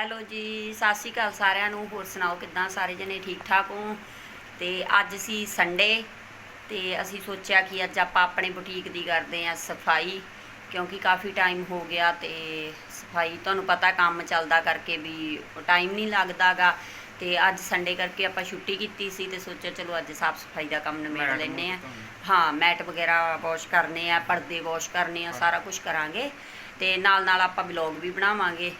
Hello ਜੀ ਸਤਿ ਸ਼੍ਰੀ ਅਕਾਲ ਸਾਰਿਆਂ ਨੂੰ ਹੋਰ ਸੁਣਾਓ ਕਿੱਦਾਂ? ਸਾਰੇ ਜਣੇ ਠੀਕ ਠਾਕ ਹੋ? ਤੇ ਅੱਜ ਸੀ ਸੰਡੇ ਤੇ ਅਸੀਂ ਸੋਚਿਆ ਕਿ ਅੱਜ ਆਪਾਂ ਆਪਣੇ ਬੁਟੀਕ ਦੀ ਕਰਦੇ ਆਂ ਸਫ਼ਾਈ ਕਿਉਂਕਿ ਕਾਫੀ ਟਾਈਮ ਹੋ ਗਿਆ ਤੇ ਸਫ਼ਾਈ ਤੁਹਾਨੂੰ ਪਤਾ ਕੰਮ ਚੱਲਦਾ ਕਰਕੇ ਵੀ ਟਾਈਮ ਨਹੀਂ ਲੱਗਦਾਗਾ। ਤੇ ਅੱਜ ਸੰਡੇ ਕਰਕੇ ਆਪਾਂ ਛੁੱਟੀ ਕੀਤੀ ਸੀ ਤੇ ਸੋਚਿਆ ਚਲੋ ਅੱਜ ਸਾਫ਼ ਸਫ਼ਾਈ ਦਾ ਕੰਮ ਨਿਬੇੜ ਲੈਨੇ ਆ। ਹਾਂ। ਮੈਟ ਵਗੈਰਾ ਵਾਸ਼ ਕਰਨੇ ਆ ਪਰਦੇ ਵਾਸ਼ ਕਰਨੇ ਆ ਸਾਰਾ ਕੁਝ ਕਰਾਂਗੇ। ਤੇ ਨਾਲ ਨਾਲ ਆਪਾਂ ਵਲੌਗ ਵੀ ਬਣਾਵਾਂਗੇ।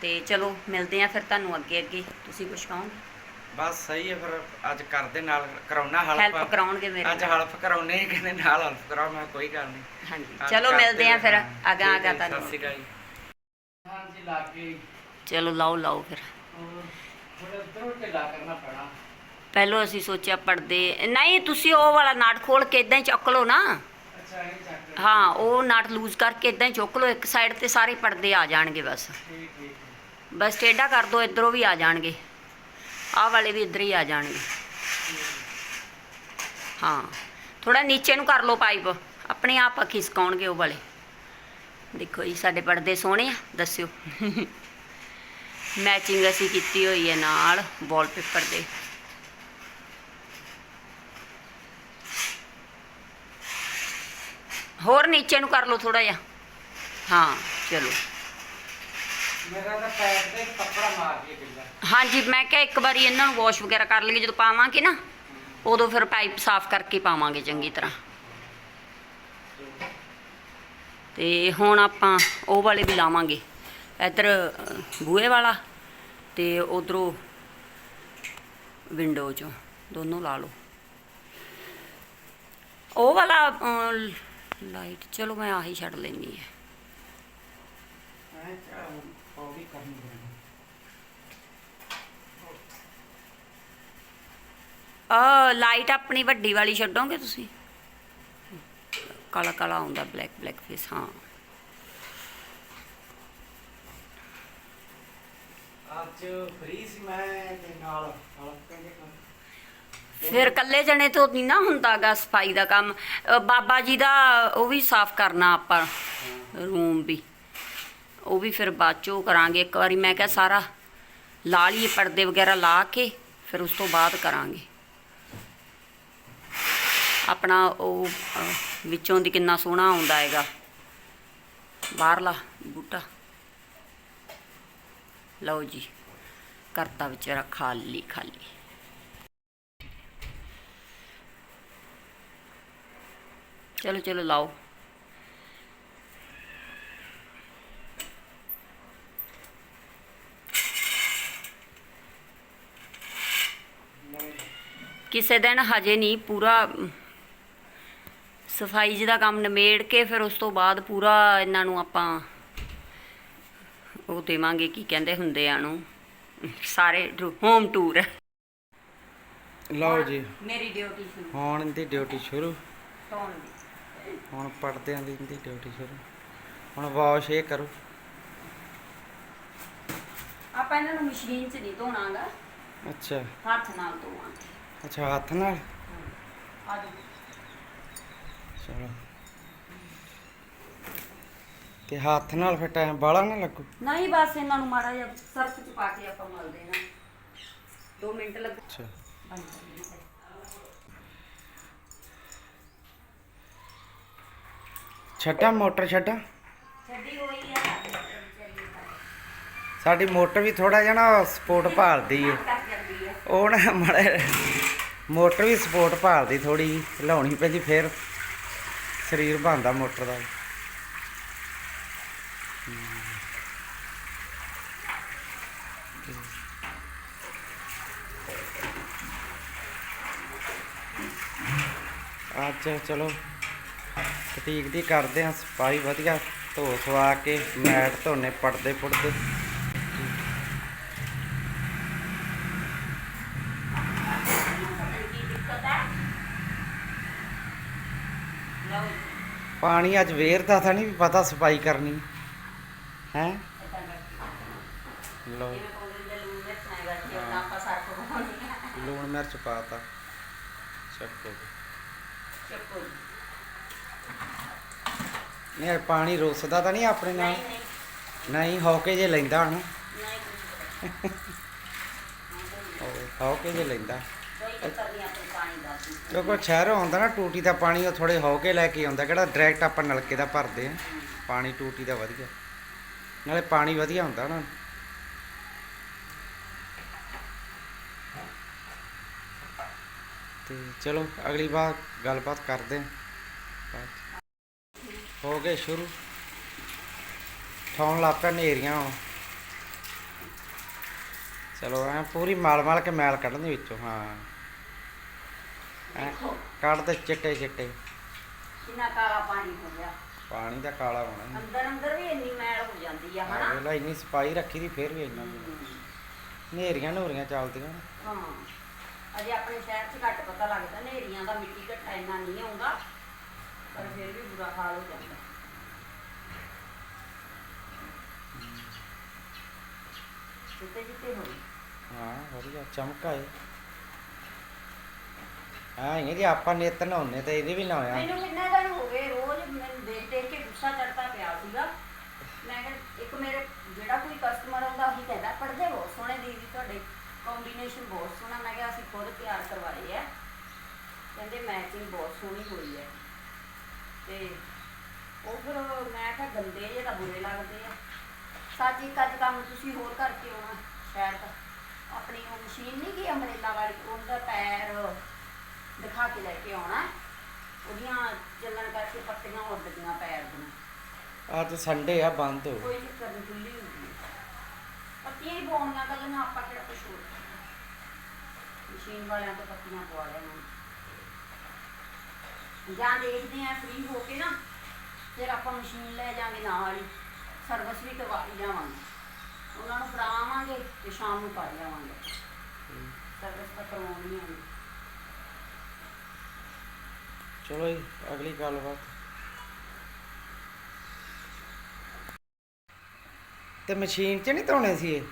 ਤੇ ਚਲੋ ਮਿਲਦੇ ਆ ਫਿਰ ਤੁਹਾਨੂੰ ਅੱਗੇ ਅੱਗੇ। ਤੁਸੀਂ ਕੁਝ ਕਹੋਗੇ? ਬਸ ਸਹੀ ਹੈ ਫਿਰ ਅੱਜ ਕਰਦੇ ਨਾਲ ਕਰਾਉਣਾ ਹਲਫ। ਹੈਲਪ ਕਰਾਉਣਗੇ ਮੇਰੇ ਅੱਜ ਨਾਲ। ਹਲਫ ਕਰਾਉਣੇ ਕਹਿੰਦੇ ਨਾਲ ਹਲਫ ਕਰਾਓ ਮੈਂ ਕੋਈ ਗੱਲ ਨਹੀਂ। ਹਾਂਜੀ ਅੱਜ ਚਲੋ ਕਰਦੇ ਮਿਲਦੇ ਆ ਫਿਰ। ਹਾਂ। ਅਗਾ ਠੀਕ ਹੈ ਅਗਾ ਜੀ, ਤੁਹਾਨੂੰ। ਸਤਿ ਸ਼੍ਰੀ ਅਕਾਲ ਜੀ। ਹਾਂਜੀ ਲੱਗ ਚਲੋ ਲਾਓ ਲਾਓ ਫਿਰ। ਥੋੜਾ ਉਧਰੋਂ ਢਿੱਲਾ ਕਰਨਾ ਪੈਣਾ। ਪਹਿਲਾਂ ਅਸੀਂ ਸੋਚਿਆ ਪਰਦੇ ਨਹੀਂ ਤੁਸੀਂ ਉਹ ਵਾਲਾ ਨਾਟ ਖੋਲ ਕੇ ਇਦਾਂ ਹੀ ਚੱਕ ਲਓ ਨਾ। ਅੱਛਾ ਇਹ ਚੱਕ ਲਓ। ਹਾਂ ਉਹ ਨਾਟ ਲੂਜ਼ ਕਰਕੇ ਇਦਾਂ ਹੀ ਚੁੱਕ ਲਓ। ਇੱਕ ਸਾਈਡ ਤੇ ਸਾਰੇ ਪਰਦੇ ਆ ਜਾਣਗੇ ਬਸ। ਠੀਕ ਬਸ ਟੇਢਾ ਕਰ ਦੋ, ਇਧਰੋਂ ਵੀ ਆ ਜਾਣਗੇ। ਆਹ ਵਾਲੇ ਵੀ ਇੱਧਰ ਹੀ ਆ ਜਾਣਗੇ। ਹਾਂ ਥੋੜਾ ਨੀਚੇ ਨੂੰ ਕਰ ਲਓ ਪਾਈਪ। ਆਪਣੇ ਆਪ ਖਿਸਕਾਉਣਗੇ ਉਹ ਵਾਲੇ। ਦੇਖੋ ਜੀ, ਸਾਡੇ ਪਰਦੇ ਸੋਹਣੇ ਆ, ਦੱਸਿਓ। ਮੈਚਿੰਗ ਅਸੀਂ ਕੀਤੀ ਹੋਈ ਹੈ ਨਾਲ, ਵਾਲਪੇਪਰ ਦੇ। ਹੋਰ ਨੀਚੇ ਨੂੰ ਕਰ ਲਓ ਥੋੜਾ ਜਿਹਾ। ਹਾਂ, ਚਲੋ। ਮੇਰਾ ਤਾਂ ਪੈਰ ਤੇ ਕੱਪੜਾ ਮਾਰ ਕੇ ਗਿੱਲਾ ਹਾਂਜੀ ਮੈਂ ਕਿਹਾ ਇੱਕ ਵਾਰੀ ਇਹਨਾਂ ਨੂੰ ਵਾਸ਼ ਵਗੈਰਾ ਕਰ ਲਈਏ ਜਦੋਂ ਪਾਵਾਂਗੇ ਨਾ ਉਦੋਂ ਫਿਰ ਪਾਈਪ ਸਾਫ਼ ਕਰਕੇ ਪਾਵਾਂਗੇ ਚੰਗੀ ਤਰ੍ਹਾਂ। ਤੇ ਹੁਣ ਆਪਾਂ ਉਹ ਵਾਲੇ ਵੀ ਲਾਵਾਂਗੇ। ਇੱਧਰ ਬੂਹੇ ਵਾਲਾ ਤੇ ਉਧਰੋਂ ਵਿੰਡੋ ਚੋਂ ਦੋਨੋਂ ਲਾ ਲਓ। ਉਹ ਵਾਲਾ ਲਾਈਟ ਚਲੋ ਮੈਂ ਆਹੀ ਛੱਡ ਲੈਣੀ ਹੈ। ਉਹ ਵੀ ਕਰਨੀ ਆ ਲਾਈਟ ਆਪਣੀ ਵੱਡੀ ਵਾਲੀ ਛੱਡੋਗੇ ਤੁਸੀਂ? ਕਾਲਾ ਕਾਲਾ ਆਉਂਦਾ ਬਲੈਕ ਬਲੈਕ ਫੇਸ ਹਾਂ। ਅੱਜ ਫ੍ਰੀ ਸੀ ਮੈਂ ਤੇ ਨਾਲ ਹਲਕ ਫਿਰ ਇਕੱਲੇ ਜਣੇ ਤੋਂ ਨਹੀਂ ਨਾ ਹੁੰਦਾਗਾ ਸਫ਼ਾਈ ਦਾ ਕੰਮ। ਬਾਬਾ ਜੀ ਦਾ ਉਹ ਵੀ ਸਾਫ਼ ਕਰਨਾ ਆਪਾਂ ਰੂਮ ਵੀ। ਉਹ ਵੀ ਫਿਰ ਬਾਅਦ ਚੋਂ ਕਰਾਂਗੇ ਇੱਕ ਵਾਰੀ। ਮੈਂ ਕਿਹਾ ਸਾਰਾ ਲਾ ਲਈਏ, ਪਰਦੇ ਵਗੈਰਾ ਲਾ ਕੇ ਫਿਰ ਉਸ ਤੋਂ ਬਾਅਦ ਕਰਾਂਗੇ। ਆਪਣਾ ਉਹ ਵਿੱਚੋਂ ਦੀ ਕਿੰਨਾ ਸੋਹਣਾ ਆਉਂਦਾ ਹੈਗਾ। ਬਾਹਰਲਾ ਬੂਟਾ। ਲਓ ਜੀ, ਕਰਤਾ ਵਿਚਾਰਾ ਖਾਲੀ ਖਾਲੀ। ਚਲੋ ਚਲੋ, ਲਾਓ। ਕਿਸੇ ਦਿਨ ਹਜੇ ਨਹੀਂ ਪੂਰਾ ਸਫ਼ਾਈ ਜੀ ਦਾ ਕੰਮ ਨਿਮੇੜ ਕੇ ਫਿਰ ਉਸ ਤੋਂ ਬਾਅਦ ਪੂਰਾ ਇਹਨਾਂ ਨੂੰ ਆਪਾਂ ਉਹ ਦੇਵਾਂਗੇ ਕੀ ਕਹਿੰਦੇ ਹੁੰਦੇ ਆ ਨੂੰ ਸਾਰੇ ਹੋਮ ਟੂਰ। ਲਓ ਜੀ। ਮੇਰੀ ਡਿਊਟੀ ਸ਼ੁਰੂ। ਹੁਣ ਦੀ ਡਿਊਟੀ ਸ਼ੁਰੂ। ਧੋਣ ਦੀ? ਹੁਣ ਪੜਦਿਆਂ ਦੀ ਦੀ ਡਿਊਟੀ ਸ਼ੁਰੂ। ਹੁਣ ਵਾਸ਼ ਇਹ ਕਰੋ। ਆਪਾਂ ਇਹਨਾਂ ਨੂੰ ਮਸ਼ੀਨ 'ਚ ਨਹੀਂ ਧੋਣਾਗਾ। ਅੱਛਾ। ਹੱਥ ਨਾਲ ਧੋਵਾਂਗੇ। ਅੱਛਾ ਹੱਥ ਨਾਲ ਆ ਜਾਓ ਚਲੋ ਤੇ ਹੱਥ ਨਾਲ ਫਿਰ ਟਾਈਮ ਬਾਲਾ ਨਾ ਲੱਗੂ ਨਹੀਂ ਬਸ ਇਹਨਾਂ ਨੂੰ ਮਾੜਾ ਜਿਹਾ ਸਰਫ 'ਚ ਪਾ ਕੇ ਆਪਾਂ ਮਲ ਦੇਣਾ 2 ਮਿੰਟ ਲੱਗ ਅੱਛਾ ਛੱਟਾ ਮੋਟਰ ਛੱਟਾ ਛੱਡੀ ਹੋਈ ਆ ਸਾਡੀ ਮੋਟਰ ਵੀ ਥੋੜਾ ਜਿਹਾ ਨਾ ਸਪੋਰਟ ਭਾਲਦੀ ਏ। ਉਹ ਨਾ ਮੜੇ ਮੋਟਰ ਵੀ ਸਪੋਰਟ ਭਾਲਦੀ ਥੋੜੀ ਲਾਉਣੀ ਪੈਂਦੀ ਫਿਰ। ਸਰੀਰ ਬਣਦਾ ਮੋਟਰ ਦਾ। ਅੱਜ ਚਲੋ ਬੁਟੀਕ ਦੀ ਕਰਦੇ ਹਾਂ ਸਫ਼ਾਈ, ਵਧੀਆ ਧੋ ਸਵਾ ਕੇ ਮੈਟ ਧੋਨੇ ਪੜਦੇ ਪੁੜਦੇ ਕੀ ਦਿੱਕਤ ਹੈ ਲਓ ਜੀ, ਪਾਣੀ ਅੱਜ ਵੇਰਦਾ ਤਾਂ ਨਹੀਂ ਵੀ ਪਤਾ ਸਫ਼ਾਈ ਕਰਨੀ। ਹੈ। ਲੋ ਲੂਣ ਮਿਰਚ ਪਾਤਾ। ਚੱਕੋ। ਚੱਕੋ। ਨਹੀਂ ਇਹ ਪਾਣੀ ਰੁੱਸਦਾ ਤਾਂ ਨਹੀਂ ਆਪਣੇ ਨਾਲ? ਨਹੀਂ ਹੋ ਕੇ ਜੇ ਲੈਂਦਾ ਹਣ ਨਹੀਂ ਹੋ ਕੇ ਜੇ ਲੈਂਦਾ। ਕੋਈ ਚੱਕਰ ਨਹੀਂ ਆਪਣੇ ਪਾਣੀ ਦਾ ਸੀ। ਕਿਉਂਕਿ ਸ਼ਹਿਰੋਂ ਆਉਂਦਾ ਨਾ, ਟੂਟੀ ਦਾ ਪਾਣੀ ਉਹ ਥੋੜੇ ਹੋ ਕੇ ਲੈ ਕੇ ਆਉਂਦਾ, ਕਿਹੜਾ ਡਾਇਰੈਕਟ ਆਪਾਂ ਨਲਕੇ ਦਾ ਭਰਦੇ ਆ। ਪਾਣੀ ਟੂਟੀ ਦਾ ਵਧੀਆ। ਨਾਲੇ ਪਾਣੀ ਵਧੀਆ ਹੁੰਦਾ ਨਾ। ਤੇ ਚਲੋ, ਅਗਲੀ ਵਾਰ ਗੱਲਬਾਤ ਕਰਦੇ ਹਾਂ ਹੋ ਗਏ ਸ਼ੁਰੂ। ਠਾਉਣ ਲੱਗ ਪਿਆ ਨੇਰੀਆਂ ਹੁਣ ਚਲੋ, ਐ ਪੂਰੀ ਮਾਲ ਮਾਲ ਕੇ ਮੈਲ ਕੱਢਣ ਦੇ ਵਿੱਚੋਂ, ਹਾਂ। ਕੱਢ ਦੇ ਚਿੱਟੇ ਚਿੱਟੇ। ਕਿੰਨਾ ਕਾਲਾ ਪਾਣੀ ਹੋ ਗਿਆ। ਪਾਣੀ ਦਾ ਕਾਲਾ ਹੋਣਾ ਹੀ। ਅੰਦਰ ਅੰਦਰ ਵੀ ਇੰਨੀ ਮੈਲ ਹੋ ਜਾਂਦੀ ਆ ਹਨਾ? ਵੇਲਾ ਇੰਨੀ ਸਫ਼ਾਈ ਰੱਖੀ ਦੀ ਫੇਰ ਵੀ ਇੰਨਾ ਹਮ, ਨੇਰੀਆਂ ਨੂਰੀਆਂ ਚੱਲਦੀਆਂ ਨੇ। ਹਾਂ। ਅਜੇ ਆਪਣੇ ਸ਼ਹਿਰ 'ਚ ਘੱਟ ਪਤਾ ਲੱਗਦਾ ਨੇਰੀਆਂ ਦਾ ਮਿੱਟੀ ਘੱਟਾ ਇੰਨਾ ਨਹੀਂ ਆਉਂਦਾ ਪਰ ਫਿਰ ਵੀ ਬੁਰਾ ਹਾਲ ਹੋ ਜਾਂਦਾ। ਜਿੱਤੇ ਜਿੱਤੇ ਹੋਈ ਹਾਂ ਵਧੀਆ ਚਮਕਾ ਹਾਂ, ਇਹ ਜੇ ਆਪਾਂ ਨਿੱਤ ਨਹਾਉਨੇ ਤੇ ਇਹਦੇ ਵੀ ਨਹਾਇਆ ਮੈਨੂੰ ਕਿੰਨੇ ਦਿਨ ਹੋ ਗਏ, ਰੋਜ਼ ਮੈਨੂੰ ਦੇਖ ਦੇਖ ਕੇ ਗੁੱਸਾ ਚੜਦਾ ਪਿਆ ਸੀਗਾ। ਮੈਂ ਕਿਹਾ, ਇੱਕ ਮੇਰੇ ਜਿਹੜਾ ਕੋਈ ਕਸਟਮਰ ਆਉਂਦਾ ਉਹੀ ਕਹਿੰਦਾ ਪੜਦੇ ਬਹੁਤ ਸੋਹਣੇ ਦੀਦੀ ਤੁਹਾਡੇ ਕੰਬੀਨੇਸ਼ਨ ਬਹੁਤ ਸੋਹਣਾ। ਮੈਂ ਕਿਹਾ, ਅਸੀਂ ਖੁਦ ਤਿਆਰ ਕਰਵਾਏ ਆ। ਕਹਿੰਦੇ ਮੈਚਿੰਗ ਬਹੁਤ ਸੋਹਣੀ ਹੋਈ ਹੈ। ਤੇ ਉਹ ਫਿਰ ਮੈਂ ਕਿਹਾ, ਗੰਦੇ ਜਿਹੇ ਤਾਂ ਬੁਰੇ ਲੱਗਦੇ ਆ। ਸੱਚ ਇੱਕ ਅੱਜ ਕੰਮ ਤੁਸੀਂ ਹੋਰ ਕਰਕੇ ਆਉਣਾ, ਸ਼ਾਇਦ। ਆਪਣੀ ਉਹ ਮਸ਼ੀਨ ਨਹੀਂ ਕੀ ਅੰਬਰੇਲਾ ਵਾਲੀ, ਉਹਦਾ ਪੈਰ ਦਿਖਾ ਕੇ ਲੈ ਕੇ ਆਉਣਾ। ਉਹਦੀਆਂ ਚੱਲਣ ਕਰਕੇ ਪੱਟੀਆਂ ਉੱਡਦੀਆਂ ਪੈਰ ਦੀਆਂ। ਅੱਜ ਸੰਡੇ ਆ ਬੰਦ ਹੋ ਕੋਈ ਚੱਕਰ ਨਹੀਂ ਖੁੱਲੀ ਹੁੰਦੀ ਹੈ ਪੱਤੀਆਂ ਹੀ ਪਾਉਣੀਆਂ ਗੱਲਾਂ ਆਪਾਂ ਕਿਹੜਾ ਕੁਛ ਹੋਰ ਮਸ਼ੀਨ ਵਾਲਿਆਂ ਤੋਂ ਪੱਤੀਆਂ ਪਵਾ ਲੈਣਾ ਜਾਂ ਦੇਖਦੇ ਆ ਫ੍ਰੀ ਹੋ ਕੇ ਨਾ ਫਿਰ ਆਪਾਂ ਮਸ਼ੀਨ ਲੈ ਜਾਾਂਗੇ ਨਾਲ ਹੀ। ਸਰਵਿਸ ਵੀ ਕਰਵਾ ਕੇ ਜਾਵਾਂਗੇ। ਉਹਨਾਂ ਨੂੰ ਫੜਾਵਾਂਗੇ ਤੇ ਸ਼ਾਮ ਨੂੰ ਪਾ ਜਾਵਾਂਗੇ ਸਰਵਿਸ ਤਾਂ ਕਰਵਾਉਣੀ ਹੈ ਚਲੋ ਜੀ ਅਗਲੀ ਗੱਲਬਾਤ। ਤੇ ਮਸ਼ੀਨ 'ਚ ਨਹੀਂ ਧੋਣੇ ਸੀ ਇਹ?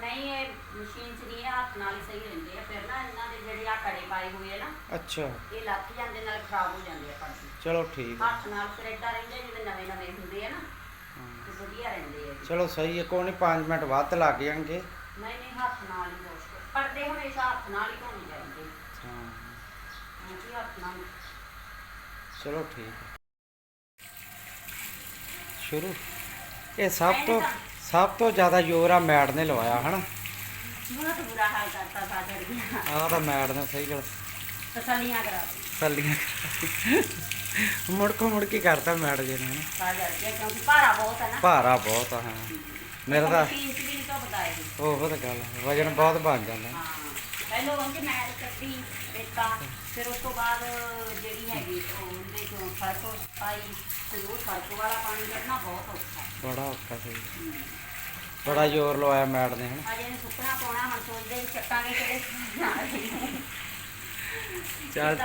ਨਹੀਂ ਇਹ ਮਸ਼ੀਨ 'ਚ ਨਹੀਂ ਹੱਥ ਨਾਲ ਹੀ ਸਹੀ ਰਹਿੰਦੇ ਆ। ਫਿਰ ਨਾ ਇਹਨਾਂ ਦੇ ਜਿਹੜੇ ਆ ਕੜੇ ਪਾਏ ਹੋਏ ਆ ਨਾ ਅੱਛਾ। ਇਹ ਲੱਥ ਜਾਂਦੇ ਨਾਲ ਖਰਾਬ ਹੋ ਜਾਂਦੇ ਆ ਪਰਦੇ ਚਲੋ ਠੀਕ ਹੱਥ ਨਾਲ ਫਿਰ ਰਹਿੰਦੇ ਜਿਵੇਂ ਨਵੇਂ ਨਵੇਂ ਹੁੰਦੇ ਆ ਨਾ ਵਧੀਆ ਰਹਿੰਦੇ ਆ। ਚਲੋ ਸਹੀ ਹੈ ਕੋਈ ਨਹੀਂ 5 ਮਿੰਟ ਵੱਧ ਲੱਗ ਜਾਣਗੇ। ਨਹੀਂ ਨਹੀਂ ਹੱਥ ਨਾਲ ਹੀ ਵਾਸ਼ ਕਰ ਪਰਦੇ ਹਮੇਸ਼ਾ ਹੱਥ ਨਾਲ ਹੀ ਧੋਣੇ ਚਾਹੀਦੇ ਹਾਂ ਕਿਉਂਕਿ ਹੱਥ ਨਾਲ ਚਲੋ ਠੀਕ ਸ਼ੁਰੂ। ਇਹ ਸਭ ਤੋਂ ਸਭ ਤੋਂ ਜ਼ਿਆਦਾ ਜ਼ੋਰ ਆ ਮੈਡ ਨੇ ਲਵਾਇਆ ਹਨਾ? ਬਹੁਤ ਬੁਰਾ ਹਾਲ ਕਰਤਾ ਸਾ ਚੜ ਗਿਆ ਆਹ ਤਾਂ ਮੈਡ ਨੇ ਸਹੀ ਗੱਲ। ਤਸੱਲੀਆਂ ਕਰਾ ਦਿੱਤੀ ਸੱਲੀਆਂ ਮੁੜ ਕੋ ਮੁੜ ਕੇ ਕਰਤਾ ਮੈਡ ਜੀ ਨੇ ਕਿਉਂਕਿ ਭਾਰਾ ਬਹੁਤ ਹੈ ਨਾ। ਭਾਰਾ ਬਹੁਤ ਆ ਹਾਂ। ਮੇਰਾ ਤਾਂ ਵੀ ਉਹ ਤਾਂ ਗੱਲ ਆ, ਵਜਨ ਬਹੁਤ ਬਣ ਜਾਂਦਾ। ਹਾਂ। ਪਹਿਲੋਂ ਉਹਨੇ ਮੈਲ ਕੱਢੀ ਦਿੱਤਾ ਫਿਰ ਉਸ ਤੋਂ ਬਾਅਦ ਜਿਹੜੀ ਹੈਗੀ ਉਹ ਉਹਦੇ ਚੋਂ ਫ਼ਰਕ ਪਾਈ ਫਿਰ ਉਹ ਫ਼ਰਕ ਵਾਲਾ ਪਾਣੀ ਕੱਢਣਾ ਬਹੁਤ ਔਖਾ ਹੈ। ਬੜਾ ਔਖਾ ਸੀ। ਹਮ। ਬੜਾ ਜ਼ੋਰ ਲਵਾਇਆ ਮੈਡ ਨੇ ਹਨਾ? ਅਜੇ ਨੇ ਸੁੱਕਣਾ ਪਾਉਣਾ ਹੁਣ ਸੋਚਦੇ ਵੀ ਚੱਕਾਂਗੇ ਕਿਹੜੇ ਚੱਲ।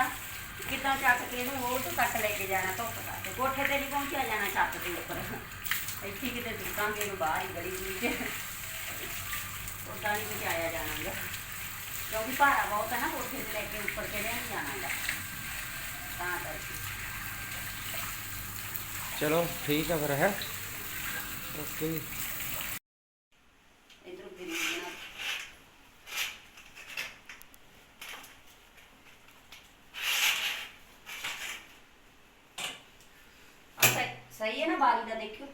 ਕਿੱਦਾਂ? ਚੱਕ ਕੇ ਇਹਨੂੰ ਉਹ ਤੋਂ ਕੱਟ ਲੈ ਕੇ ਜਾਣਾ ਧੁੱਪ ਕਰਕੇ ਕੋਠੇ ਤੇ ਨਹੀਂ ਪਹੁੰਚਿਆ ਜਾਣਾ ਛੱਤ ਦੇ ਉੱਪਰ। ਇੱਥੇ ਹੀ ਕਿਤੇ ਸੁੱਕਾਂਗੇ ਇਹਨੂੰ ਬਾਹਰ ਹੀ ਗਲੀ ਗੁਲੀ ਚ। ਉੱਦਾਂ ਨਹੀਂ ਪਹੁੰਚਾਇਆ ਜਾਣਾਗਾ ਕਿਉਂਕਿ ਭਾਰਾ ਬਹੁਤ ਹੈ ਨਾ ਕੋਠੇ ਤੇ ਲੈ ਕੇ ਉੱਪਰ ਕੇ ਨਹੀਂ ਜਾਣਾਗਾ ਤਾਂ ਕਰਕੇ ਚਲੋ ਠੀਕ ਆ ਫਿਰ ਹੈ ਓਕੇ ਇਧਰ ਗਿਰੀ ਜਾਣਾ ਆ ਸਹੀ- ਸਹੀ ਹੈ ਨਾ ਬਾਰੀ ਦਾ ਦੇਖਿਓ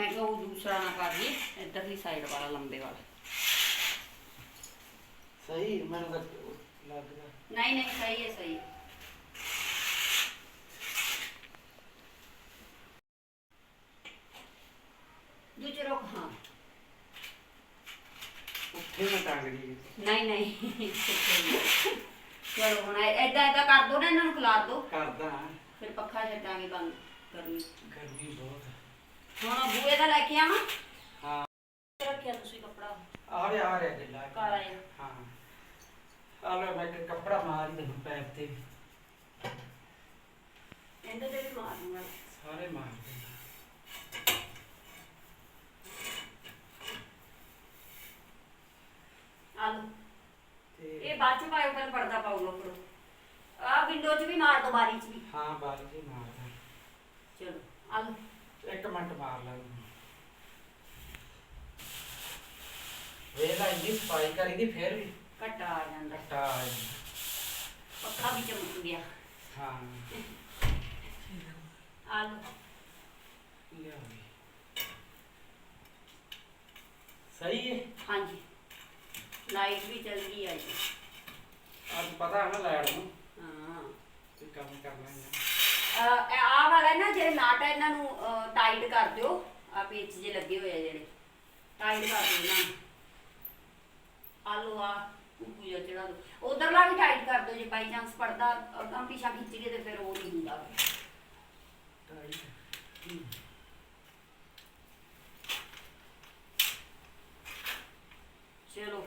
ਪੂਰਾ ਉਹਦੇ ਬਰਾਬਰ ਹੀ ਹੈ ਹਾਂ ਬਰਾਬਰ ਮੈਂ ਕਿਹਾ ਉਹ ਦੂਸਰਾ ਨਾ ਕਰ ਲਈ ਇੱਧਰਲੀ ਸਾਈਡ ਵਾਲਾ ਲੰਬੇ ਵਾਲਾ ਸਹੀ ਮੈਨੂੰ ਤਾਂ ਲੱਗਦਾ ਨਹੀਂ ਨਹੀਂ ਸਹੀ ਹੈ ਸਹੀ ਹੈ ਦੂਜੇ ਰੋਕ ਹਾਂ ਉੱਥੇ ਮੈਂ ਟੰਗ ਲਈ ਨਹੀਂ ਨਹੀਂ ਚਲੋ ਹੁਣ ਐਦਾਂ ਐਦਾਂ ਕਰ ਦੋ ਨਾ ਇਹਨਾਂ ਨੂੰ ਖਿਲਾਰ ਦੋ ਕਰਦਾ ਫਿਰ ਪੱਖਾ ਛੱਡਾਂਗੇ ਬੰਦ ਕਰਨੀ ਗਰਮੀ ਬਹੁਤ ਹੁਣ ਬੂਏ ਦਾ ਲੈ ਕੇ ਆਵਾਂ? ਹਾਂ। ਰੱਖਿਆ ਤੁਸੀਂ ਕੱਪੜਾ? ਆ ਰਿਹਾ ਆ ਰਿਹਾ ਗਿੱਲਾ ਕਾਲਾ ਜਿਹਾ ਹਾਂ। ਆ ਲੈ ਮੈਂ ਇੱਕ ਕੱਪੜਾ ਮਾਰ ਹੀ ਦੂੰ ਪੈਰ ਤੇ। ਇਹਦੇ ਤੇ ਵੀ ਮਾਰ ਦੂੰਗਾ ਸਾਰੇ ਮਾਰ ਦੇ ਆ ਲਓ ਤੇ ਇਹ ਬਾਅਦ ਚ ਪਾਇਓ ਪਹਿਲਾਂ ਪਰਦਾ ਪਾਉ ਲੋ ਫਿਰ ਆ ਵਿੰਡੋ 'ਚ ਵੀ ਮਾਰ ਦੋ ਬਾਰੀ 'ਚ ਵੀ ਹਾਂ ਬਾਰੀ ਜੀ ਮਾਰਦਾ ਚਲੋ ਆ ਲਓ ਮਿੰਟ ਮਾਰ ਲੈ ਵੇਲਾ ਇੰਨੀ ਸਫ਼ਾਈ ਕਰੀ ਦੀ ਫਿਰ ਵੀ ਘਟਾ ਆ ਜਾਂਦਾ। ਟਾ ਪੱਖਾ ਵੀ ਚਮਕ ਗਿਆ। ਹਾਂ। ਆ ਲਓ ਲਿਆ ਵੀ। ਸਹੀ ਹੈ ਹਾਂਜੀ। ਲਾਈਟ ਵੀ ਚੱਲ ਗਈ ਆ ਜੀ ਅੱਜ ਪਤਾ ਹੈ ਨਾ ਲੈਣ ਨੂੰ। ਹਾਂ। ਕੰਮ ਕਰਨਾ ਹੈ ਆ। ਵਾਲਾ ਨਾ ਜਿਹੜੇ ਨਾਟ ਹੈ ਇਹਨਾਂ ਨੂੰ ਟਾਈਟ ਕਰ ਦਿਓ। ਆ ਪੇਚ ਜੇ ਲੱਗੇ ਹੋਏ ਆ ਜਿਹੜੇ। ਟਾਈਟ ਕਰ ਦਿਓ ਇਹਨਾਂ ਨੂੰ। ਆਲੂ ਆ ਪੂਜਾ ਚੜਾ ਦੋ ਉਧਰਲਾ ਵੀ ਟਾਈਟ ਕਰ ਦਿਓ ਜੇ ਬਾਈ ਚਾਂਸ ਪੜਦਾ ਅਗਾਂ ਪਿਛਾ ਖਿੱਚ ਕੇ ਤੇ ਫਿਰ ਉਹ ਨਹੀਂ ਹੁੰਦਾ। ਚਲੋ।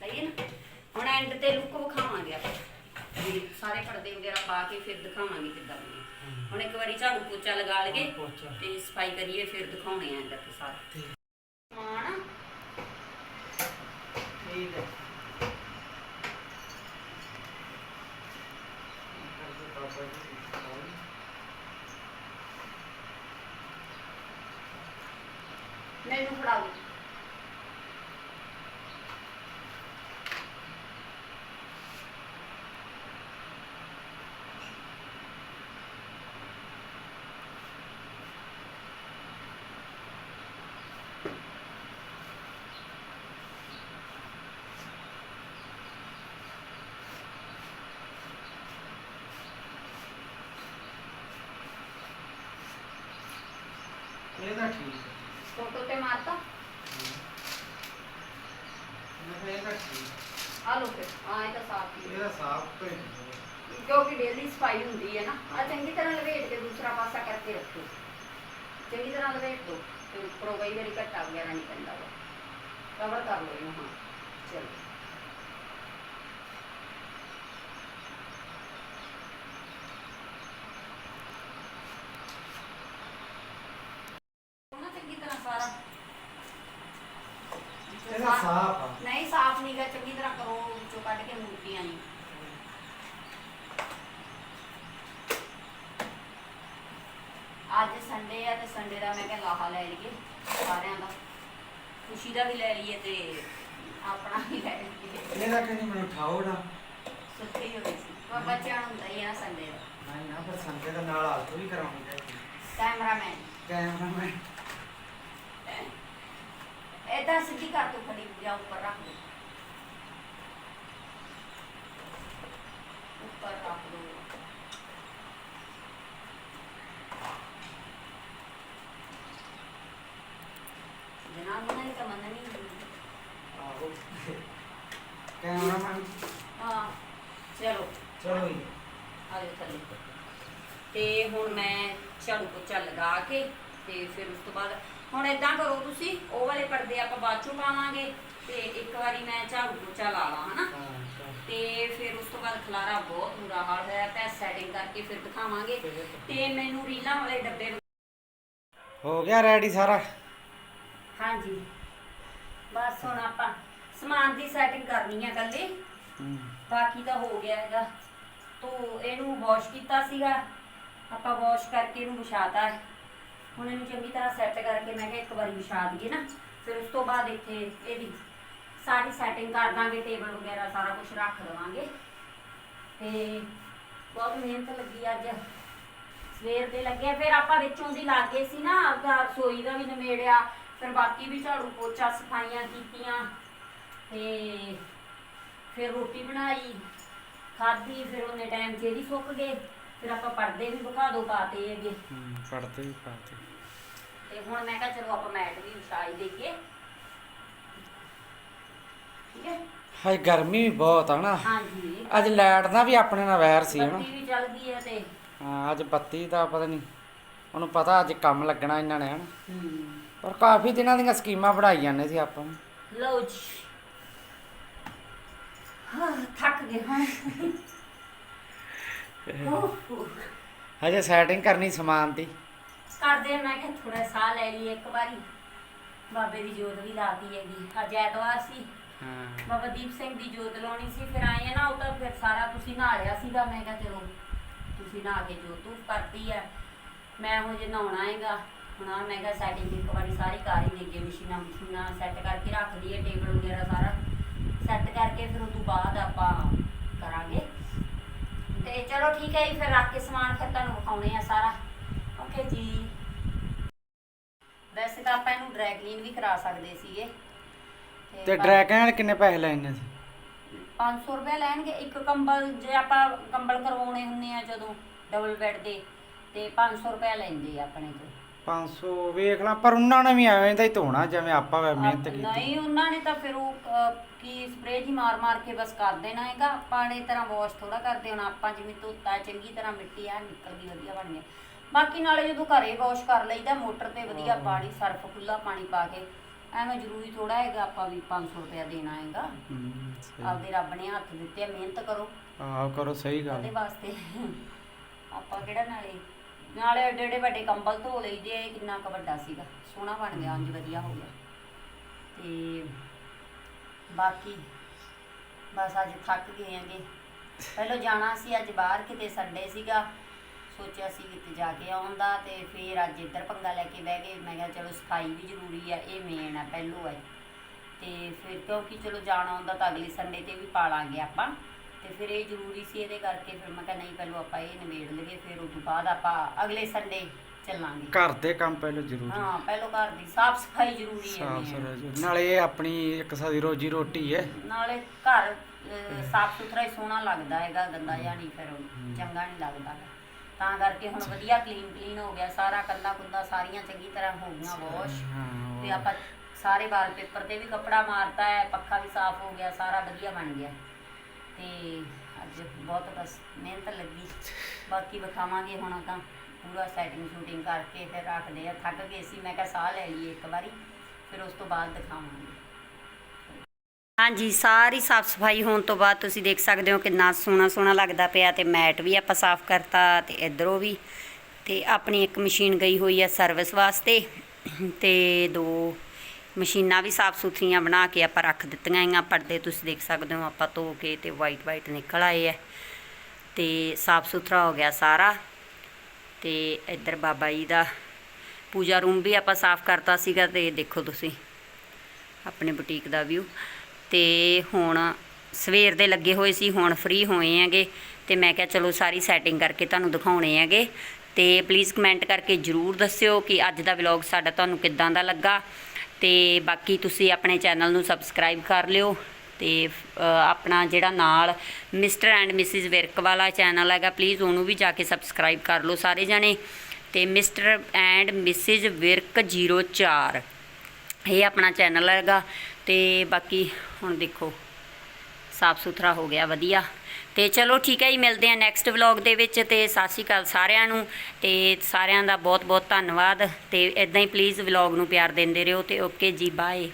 ਸਹੀ ਹੈ ਨਾ? ਹੁਣ ਐਂਡ ਤੇ ਲੁੱਕ ਵਿਖਾਵਾਂਗੇ ਆਪਾਂ। ਵੀ ਸਾਰੇ ਪਰਦੇ ਵਗੈਰਾ ਪਾ ਕੇ ਫਿਰ ਦਿਖਾਵਾਂਗੇ ਕਿੱਦਾਂ ਬਣੀ। ਹੁਣ ਇੱਕ ਵਾਰੀ ਝਾੜੂ ਪੋਚਾ ਲਗਾ ਲਈਏ। ਤੇ ਸਫ਼ਾਈ ਕਰੀਏ ਫਿਰ ਦਿਖਾਉਣੇ ਆ ਐਂਡ ਤੇ ਸਾਰੇ ਹਾਂ ਠੀਕ ਹੈ ਮੈਨੂੰ ਫੜਾ ਦਿਓ ਇਹ ਤਾਂ ਠੀਕ ਹੈ ਫੋਟੋ ਤੇ ਮਾਰਤਾ ਮੈਂ ਕਿਹਾ ਇਹ ਤਾਂ ਠੀਕ ਆ ਲੋ ਫਿਰ ਆ ਇਹ ਤਾਂ ਸਾਫ਼ ਹੀ ਹੈ। ਇਹਦਾ ਸਾਫ਼ ਤੋਂ ਹੀ ਕਿਉਂਕਿ ਡੇਲੀ ਸਫ਼ਾਈ ਹੁੰਦੀ ਹੈ ਨਾ ਆ ਚੰਗੀ ਤਰ੍ਹਾਂ ਲਵੇਟ ਕੇ ਦੂਸਰਾ ਪਾਸਾ ਕਰਕੇ ਰੱਖੋ ਚੰਗੀ ਤਰ੍ਹਾਂ ਲਵੇਟ ਦੋ ਤੇ ਉੱਪਰੋਂ ਕਈ ਵਾਰੀ ਘੱਟਾ ਵਗੈਰਾ ਨਹੀਂ ਪੈਂਦਾ ਵਾ ਕਵਰ ਕਰ ਲਓ ਇਹਨੂੰ ਹਾਂ ਚਲੋ ਨਾ ਚੰਗੀ ਤਰ੍ਹਾਂ ਸਾਰਾ ਇਹਦਾ ਸਾਫ਼ ਆ ਨਹੀਂ ਸਾਫ਼ ਨਹੀਂ ਗਾ ਚੰਗੀ ਤਰ੍ਹਾਂ ਕਰੋ ਵਿੱਚੋਂ ਕੱਢ ਕੇ ਮੂਰਤੀਆਂ ਨਹੀਂ ਅੱਜ ਸੰਡੇ ਆ ਤੇ ਸੰਡੇ ਦਾ ਮੈਂ ਕਿਹਾ ਲਾਹਾ ਲੈ ਲਈਏ ਸਾਰਿਆਂ ਦਾ ਖੁਸ਼ੀ ਦਾ ਵੀ ਲੈ ਲਈਏ ਤੇ ਆਪਣਾ ਵੀ ਲੈ ਲਈਏ। ਇਹਦਾ ਕਹਿੰਦੀ ਮੈਨੂੰ ਉਠਾਓ ਨਾ। ਸੁੱਤੀ ਹੋ ਗਈ ਸੀ। ਪਰ ਬੱਚਿਆਂ ਨੂੰ ਹੁੰਦਾ ਹੀ ਆ ਸੰਡੇ ਦਾ। ਨਹੀਂ ਨਾ ਫਿਰ ਸੰਦੇ ਦੇ ਨਾਲ ਹਾਲਤ ਵੀ ਕਰਾਉਣੀ ਚਾਹੀਦੀ ਕੈਮਰਾਮੈਨ। ਕੈਮਰਾਮੈਨ। ਏਦਾਂ ਸਿੱਧੀ ਕਰ ਤੋ ਖੜੀ ਜਾਂ ਉੱਪਰ ਰੱਖ ਦੋ ਉੱਪਰ ਰੱਖ ਦੋ ਜਨਾਬ ਨੇ ਤਾਂ ਮੰਨਣੀ ਨਹੀਂ ਆਹੋ। ਕੈਮਰਾਮੈਨ ਹਾਂ ਚਲੋ। ਚਲੋ ਜੀ। ਆ ਜਾਓ ਥੱਲੇ। ਤੇ ਹੁਣ ਮੈਂ ਝਾੜੂ ਪੋਚਾ ਲਗਾ ਕੇ ਤੇ ਫਿਰ ਉਸ ਤੋਂ ਬਾਅਦ ਹੁਣ ਇਦਾਂ ਕਰੋ ਤੁਸੀਂ ਉਹ ਵਾਲੇ ਪਰਦੇ ਆਪਾਂ ਬਾਅਦ ਚੋਂ ਪਾਵਾਂਗੇ ਤੇ ਇੱਕ ਵਾਰੀ ਮੈਂ ਝਾੜੂ ਪੋਚਾ ਲਾ ਲਾਂ ਹਨਾ? ਹਾਂ ਚਲੋ। ਤੇ ਫਿਰ ਉਸ ਤੋਂ ਬਾਅਦ ਖਲਾਰਾ ਬਹੁਤ ਬੁਰਾ ਹਾਲ ਹੋਇਆ ਤਾਂ ਸੈਟਿੰਗ ਕਰਕੇ ਫਿਰ ਦਿਖਾਵਾਂਗੇ। ਤੇ ਮੈਨੂੰ ਰੀਲਾਂ ਵਾਲੇ ਡੱਬੇ ਹੋ ਗਿਆ ਰੈਡੀ ਸਾਰਾ? ਹਾਂਜੀ। ਬਸ ਹੁਣ ਆਪਾਂ ਸਮਾਨ ਦੀ ਸੈਟਿੰਗ ਕਰਨੀ ਹੈ। ਕੱਲੇ ਬਾਕੀ ਤਾਂ ਹੋ ਗਿਆ ਹੈਗਾ। ਤੋ ਇਹਨੂੰ ਵਾਸ਼ ਕੀਤਾ ਸੀਗਾ। ਆਪਾਂ ਵਾਸ਼ ਕਰਕੇ ਇਹਨੂੰ ਵਿਛਾਤਾ ਹੈ। ਹੁਣ ਇਹਨੂੰ ਚੰਗੀ ਤਰ੍ਹਾਂ ਸੈੱਟ ਕਰਕੇ ਮੈਂ ਕਿਹਾ ਇੱਕ ਵਾਰੀ ਵਿਛਾ ਦਈਏ ਨਾ। ਫਿਰ ਉਸ ਤੋਂ ਬਾਅਦ ਇੱਥੇ ਇਹਦੀ ਸਾਰੀ ਸੈਟਿੰਗ ਕਰ ਦਾਂਗੇ ਟੇਬਲ ਵਗੈਰਾ ਸਾਰਾ ਕੁਝ ਰੱਖ ਦੇਵਾਂਗੇ। ਤੇ ਬਹੁਤ ਮਿਹਨਤ ਲੱਗੀ ਅੱਜ। ਸਵੇਰ ਦੇ ਲੱਗੇ। ਫਿਰ ਆਪਾਂ ਵਿੱਚੋਂ ਦੀ ਲੱਗੇ ਸੀ ਨਾ ਆਪਦਾ ਰਸੋਈ ਦਾ ਵੀ ਨਿਮੇੜਿਆ। ਫਿਰ ਬਾਕੀ ਵੀ ਝਾੜੂ ਪੋਚਾ ਸਫਾਈਆਂ ਕੀਤੀਆਂ ਤੇ ਫਿਰ ਰੋਟੀ ਬਣਾਈ ਖਾਧੀ ਫਿਰ ਉਹਨੇ ਟਾਈਮ ਇਹਦੀ ਸੁੱਕ ਗਏ ਫਿਰ ਆਪਾਂ ਪਰਦੇ ਵੀ ਬਕਾ ਦੋ ਪਾਤੇ ਹੈਗੇ ਪੜਦੇ ਵੀ ਪਾਤੇ ਤੇ। ਹੁਣ ਮੈਂ ਕਿਹਾ ਚਲੋ ਆਪਾਂ ਮੈਟ ਵੀ ਵਿਛਾਈ ਦੇਈਏ। ਠੀਕ ਹੈ? ਹਾਏ ਗਰਮੀ ਵੀ ਬਹੁਤ ਆ ਨਾ। ਹਾਂਜੀ। ਅੱਜ ਲਾਈਟ ਦਾ ਵੀ ਆਪਣੇ ਨਾਲ ਵੈਰ ਸੀ ਹਨਾ ਬੱਤੀ ਵੀ ਚੱਲ ਗਈ ਹੈ ਤੇ। ਹਾਂ ਅੱਜ ਬੱਤੀ ਦਾ ਪਤਾ ਨਹੀਂ ਉਹਨੂੰ ਪਤਾ ਅੱਜ ਕੰਮ ਲੱਗਣਾ ਇਹਨਾਂ ਨੇ ਹਨਾ। ਹੂੰ। ਪਰ ਕਾਫੀ ਦਿਨਾਂ ਦੀਆਂ ਸਕੀਮਾਂ ਬਣਾਈ ਜਾਂਦੇ ਸੀ ਆਪਾਂ ਨੂੰ। ਲਓ ਜੀ। ਹਾਂ ਥੱਕ ਗਏ ਓਹ, ਹਜੇ ਸੈਟਿੰਗ ਕਰਨੀ ਸਮਾਨ ਦੀ। ਕਰਦੇ ਹਾਂ, ਮੈਂ ਕਿਹਾ ਥੋੜਾ ਸਾਹ ਲੈ ਲਈਏ ਇੱਕ ਵਾਰੀ। ਬਾਬੇ ਦੀ ਜੋਤ ਵੀ ਲਾਤੀ ਹੈਗੀ। ਅੱਜ ਐਤਵਾਰ ਸੀ। ਹਾਂ। ਬਾਬਾ ਦੀਪ ਸਿੰਘ ਦੀ ਜੋਤ ਲਾਉਣੀ ਸੀ। ਫਿਰ ਆਏ ਆ ਨਾ ਉਹ ਤਾਂ ਫਿਰ ਸਾਰਾ ਤੁਸੀਂ ਨਹਾ ਲਿਆ ਸੀਗਾ। ਮੈਂ ਕਿਹਾ ਚਲੋ ਤੁਸੀਂ ਨਹਾ ਕੇ ਜੋਤ ਧੂਪ ਕਰਤੀ ਆ। ਮੈਂ ਹੁਣ ਜੇ ਨਹਾਉਣਾ ਹੈਗਾ ਹੁਣ ਆਹ ਮੈਂ ਕਿਹਾ ਸੈਟਿੰਗ ਇੱਕ ਵਾਰੀ ਸਾਰੀ ਕਰ ਹੀ ਲਈਏ ਮਸ਼ੀਨਾਂ ਮਸ਼ੀਨਾਂ ਸੈੱਟ ਕਰਕੇ ਰੱਖ ਲਈਏ ਟੇਬਲ ਵਗੈਰਾ ਸਾਰਾ। ਸੈੱਟ ਕਰਕੇ ਫਿਰ ਉਸ ਤੋਂ ਬਾਅਦ ਆਪਾਂ ਕਰਾਂਗੇ। ਤੇ ਚਲੋ ਠੀਕ ਹੈ ਜੀ ਫਿਰ ਰੱਖ ਕੇ ਸਮਾਨ ਫਿਰ ਤੁਹਾਨੂੰ ਵਿਖਾਉਣੇ ਆ ਸਾਰਾ। ਓਕੇ ਜੀ। ਵੈਸੇ ਤਾਂ ਆਪਾਂ ਇਹਨੂੰ ਡਰਾਈ ਕਲੀਨ ਵੀ ਕਰਾ ਸਕਦੇ ਸੀਗੇ। ਤੇ ਪਰ- ਡਰੈਕ ਨਾਲ ਕਿੰਨੇ ਪੈਸੇ ਲੈਣੇ ਸੀ? 500 ਰੁਪਏ ਲੈਣਗੇ। ਇੱਕ ਕੰਬਲ ਜੇ ਆਪਾਂ ਕੰਬਲ ਕਰਵਾਉਣੇ ਹੁੰਦੇ ਆ ਜਦੋਂ ਡਬਲ ਬੈੱਡ ਦੇ ਤੇ 500 ਰੁਪਏ ਲੈਂਦੇ ਆ ਆਪਣੇ ਤੋਂ 500 ਵੇਖ ਲਾ ਪਰ ਉਹਨਾਂ ਨੇ ਵੀ ਐਵੇਂ ਦਾ ਹੀ ਧੋਣਾ ਜਿਵੇਂ ਆਪਾਂ ਵੇ ਮਿਹਨਤ ਕੀਤੀ। ਨਹੀਂ ਉਹਨਾਂ ਨੇ ਤਾਂ ਫਿਰ ਉਹ ਅਹ, ਕੀ ਸਪਰੇਅ ਜੀ ਮਾਰ ਮਾਰ ਕੇ ਬਸ ਕਰ ਦੇਣਾ ਹੈਗਾ। ਆਪਾਂ ਨੇ ਤਰ੍ਹਾਂ ਵਾਸ਼ ਥੋੜਾ ਕਰਦੇ ਹੁਣ ਆਪਾਂ ਜਿਵੇਂ ਧੋਤਾ ਚੰਗੀ ਤਰ੍ਹਾਂ ਮਿੱਟੀ ਆ ਨਿਕਲ ਗਈ ਵਧੀਆ ਬਣ ਗਿਆ ਬਾਕੀ ਨਾਲੇ ਜਦੋਂ ਘਰੇ ਵਾਸ਼ ਕਰ ਲਈਦਾ ਮੋਟਰ ਤੇ ਵਧੀਆ ਪਾਣੀ ਸਰਫ ਖੁੱਲਾ ਪਾਣੀ ਪਾ ਕੇ ਐਵੇਂ ਜ਼ਰੂਰੀ ਥੋੜਾ ਹੈਗਾ ਆਪਾਂ ਵੀ 500 ਰੁਪਏ ਦੇਣਾ ਹੈਗਾ। ਸਹੀ। ਆਪਦੇ ਰੱਬ ਨੇ ਹੱਥ ਦਿੱਤੇ ਆ ਮਿਹਨਤ ਕਰੋ। ਆਹੋ ਕਰੋ ਸਹੀ ਗੱਲ। ਉਹਦੇ ਵਾਸਤੇ। ਆਪਾਂ ਕਿਹੜਾ ਨਾਲੇ ਨਾਲੇ ਏਡੇ ਏਡੇ ਵੱਡੇ ਕੰਬਲ ਧੋ ਲਈ ਦੇ ਇਹ ਕਿੰਨਾ ਕੁ ਵੱਡਾ ਸੀਗਾ। ਸੋਹਣਾ ਬਣ ਗਿਆ ਉਂਝ ਵਧੀਆ ਹੋ ਗਿਆ। ਤੇ ਬਾਕੀ ਬਸ ਅੱਜ ਥੱਕ ਗਏ ਆਂਗੇ ਪਹਿਲਾਂ ਜਾਣਾ ਸੀ, ਅੱਜ ਬਾਹਰ ਕਿਤੇ ਸੰਡੇ ਸੀਗਾ। ਸੋਚਿਆ ਸੀ ਕਿਤੇ ਜਾ ਕੇ ਆਉਣ ਦਾ ਤੇ ਫਿਰ ਅੱਜ ਇੱਧਰ ਪੰਗਾ ਲੈ ਕੇ ਬਹਿ ਗਏ। ਮੈਂ ਕਿਹਾ ਚਲੋ ਸਫ਼ਾਈ ਵੀ ਜ਼ਰੂਰੀ ਆ, ਇਹ ਮੇਨ ਆ, ਪਹਿਲੂ ਹੈ ਤੇ ਫਿਰ ਕਿਉਂਕਿ ਚਲੋ ਜਾਣਾ ਹੁੰਦਾ ਤਾਂ ਅਗਲੇ ਸੰਡੇ ਤੇ ਵੀ ਪਾ ਲਾਂਗੇ ਆਪਾਂ। ਤੇ ਫਿਰ ਇਹ ਜ਼ਰੂਰੀ ਸੀ ਇਹਦੇ ਕਰਕੇ ਫਿਰ ਮੈਂ ਕਿਹਾ ਨਹੀਂ ਪਹਿਲਾਂ ਆਪਾਂ ਇਹ ਨਿਬੇੜ ਲਈਏ ਫਿਰ ਉਸ ਤੋਂ ਬਾਅਦ ਆਪਾਂ ਅਗਲੇ ਸੰਡੇ ਚੱਲਾਂਗੇ। ਘਰ ਦੇ ਕੰਮ ਪਹਿਲਾਂ ਜ਼ਰੂਰੀ। ਹਾਂ ਪਹਿਲਾਂ ਘਰ ਦੀ ਸਾਫ਼ ਸਫ਼ਾਈ ਜ਼ਰੂਰੀ ਹੈ ਸਾਫ਼ main। ਸੁਥਰਾ ਨਾਲੇ ਇਹ ਆਪਣੀ ਇੱਕ ਸਾਦੀ ਰੋਜੀ ਰੋਟੀ ਹੈ। ਨਾਲੇ ਘਰ ਸਾਫ਼ ਸੁਥਰਾ ਹੀ ਸੋਹਣਾ ਲੱਗਦਾ ਹੈਗਾ ਗੰਦਾ ਜਿਹਾ ਨਹੀਂ ਫਿਰ ਉਹ ਚੰਗਾ ਨਹੀਂ ਲੱਗਦਾ। ਗਾ। ਤਾਂ ਕਰਕੇ ਹੁਣ ਵਧੀਆ ਕਲੀਨ ਕਲੀਨ ਹੋ ਗਿਆ ਸਾਰਾ ਕੰਦਾ ਕੁੰਦਾ ਸਾਰੀਆਂ ਚੰਗੀ ਤਰ੍ਹਾਂ ਹੋ ਗਈਆਂ ਵਾਸ਼ ਹਾਂ ਤੇ ਆਪਾਂ ਸਾਰੇ ਵਾਲਪੇਪਰ ਤੇ ਵੀ ਕੱਪੜਾ ਮਾਰਤਾ ਹੈ ਪੱਖਾ ਵੀ ਸਾਫ਼ ਹੋ ਗਿਆ ਸਾਰਾ ਵਧੀਆ ਬਣ ਗਿਆ। ਤੇ ਅੱਜ ਬਹੁਤ ਬਸ ਮਿਹਨਤ ਲੱਗੀ। ਬਾਕੀ ਵਿਖਾਵਾਂਗੇ ਹੁਣ ਤਾਂ ਪੂਰਾ ਸੈਟਿੰਗ ਸ਼ੂਟਿੰਗ ਕਰਕੇ ਫਿਰ ਰੱਖਦੇ ਆ। ਥੱਕ ਗਏ ਸੀ, ਮੈਂ ਕਿਹਾ ਸਾਹ ਲੈ ਲਈਏ ਇੱਕ ਵਾਰੀ, ਫਿਰ ਉਸ ਤੋਂ ਬਾਅਦ ਦਿਖਾਵਾਂਗੇ। ਹਾਂਜੀ, ਸਾਰੀ ਸਾਫ਼ ਸਫ਼ਾਈ ਹੋਣ ਤੋਂ ਬਾਅਦ ਤੁਸੀਂ ਦੇਖ ਸਕਦੇ ਹੋ ਕਿੰਨਾ ਸੋਹਣਾ ਸੋਹਣਾ ਲੱਗਦਾ ਪਿਆ ਤੇ ਮੈਟ ਵੀ ਆਪਾਂ ਸਾਫ਼ ਕਰਤਾ ਤੇ ਇਧਰੋਂ ਵੀ ਤੇ ਆਪਣੀ ਇੱਕ ਮਸ਼ੀਨ ਗਈ ਹੋਈ ਆ ਸਰਵਿਸ ਵਾਸਤੇ ਤੇ ਦੋ ਮਸ਼ੀਨਾਂ ਵੀ ਸਾਫ਼ ਸੁਥਰੀਆਂ ਬਣਾ ਕੇ ਆਪਾਂ ਰੱਖ ਦਿੱਤੀਆਂ ਹੈਗੀਆਂ। ਪਰਦੇ ਤੁਸੀਂ ਦੇਖ ਸਕਦੇ ਹੋ, ਆਪਾਂ ਧੋ ਕੇ ਤੇ ਵਾਈਟ ਵਾਈਟ ਨਿਕਲ ਆਏ ਹੈ ਤੇ ਸਾਫ਼ ਸੁਥਰਾ ਹੋ ਗਿਆ ਸਾਰਾ। ਤੇ ਇੱਧਰ ਬਾਬਾ ਜੀ ਦਾ ਪੂਜਾ ਰੂਮ ਵੀ ਆਪਾਂ ਸਾਫ਼ ਕਰਤਾ ਸੀਗਾ ਤੇ ਦੇਖੋ ਤੁਸੀਂ, ਆਪਣੇ ਬੁਟੀਕ ਦਾ ਵਿਊ ਤੇ ਹੁਣ ਸਵੇਰ ਦੇ ਲੱਗੇ ਹੋਏ ਸੀ, ਹੁਣ ਫ੍ਰੀ ਹੋਏ ਹੈਗੇ। ਤੇ ਮੈਂ ਕਿਹਾ ਚਲੋ ਸਾਰੀ ਸੈਟਿੰਗ ਕਰਕੇ ਤੁਹਾਨੂੰ ਦਿਖਾਉਣੇ ਹੈਗੇ। ਤੇ ਪਲੀਜ਼ ਕਮੈਂਟ ਕਰਕੇ ਜਰੂਰ ਦੱਸਿਓ ਕਿ ਅੱਜ ਦਾ ਵਲੌਗ ਸਾਡਾ ਤੁਹਾਨੂੰ ਕਿੱਦਾਂ ਦਾ ਲੱਗਾ। ਤੇ ਬਾਕੀ ਤੁਸੀਂ ਆਪਣੇ ਚੈਨਲ ਨੂੰ ਸਬਸਕ੍ਰਾਈਬ ਕਰ ਲਿਓ ਤੇ ਆਪਣਾ ਜਿਹੜਾ ਨਾਲ ਮਿਸਟਰ ਐਂਡ ਮਿਸਿਸ ਵਿਰਕ ਵਾਲਾ ਚੈਨਲ ਹੈਗਾ ਪਲੀਜ਼ ਉਹਨੂੰ ਵੀ ਜਾ ਕੇ ਸਬਸਕ੍ਰਾਈਬ ਕਰ ਲਓ ਸਾਰੇ ਜਣੇ। ਤੇ ਮਿਸਟਰ ਐਂਡ ਮਿਸਿਸ ਵਿਰਕ 04 ਇਹ ਆਪਣਾ ਚੈਨਲ ਹੈਗਾ। ਤੇ ਬਾਕੀ ਹੁਣ ਦੇਖੋ, ਸਾਫ਼ ਸੁਥਰਾ ਹੋ ਗਿਆ, ਵਧੀਆ। ਤੇ ਚਲੋ ਠੀਕ ਹੈ ਜੀ, ਮਿਲਦੇ ਆ ਨੈਕਸਟ ਵਲੌਗ ਦੇ ਵਿੱਚ ਤੇ ਸਤਿ ਸ਼੍ਰੀ ਅਕਾਲ ਸਾਰਿਆਂ ਨੂੰ ਤੇ ਸਾਰਿਆਂ ਦਾ ਬਹੁਤ ਬਹੁਤ ਧੰਨਵਾਦ ਤੇ ਇਦਾਂ ਹੀ ਪਲੀਜ਼ ਵਲੌਗ ਨੂੰ ਪਿਆਰ ਦਿੰਦੇ ਰਹੋ ਤੇ ਓਕੇ ਜੀ ਬਾਏ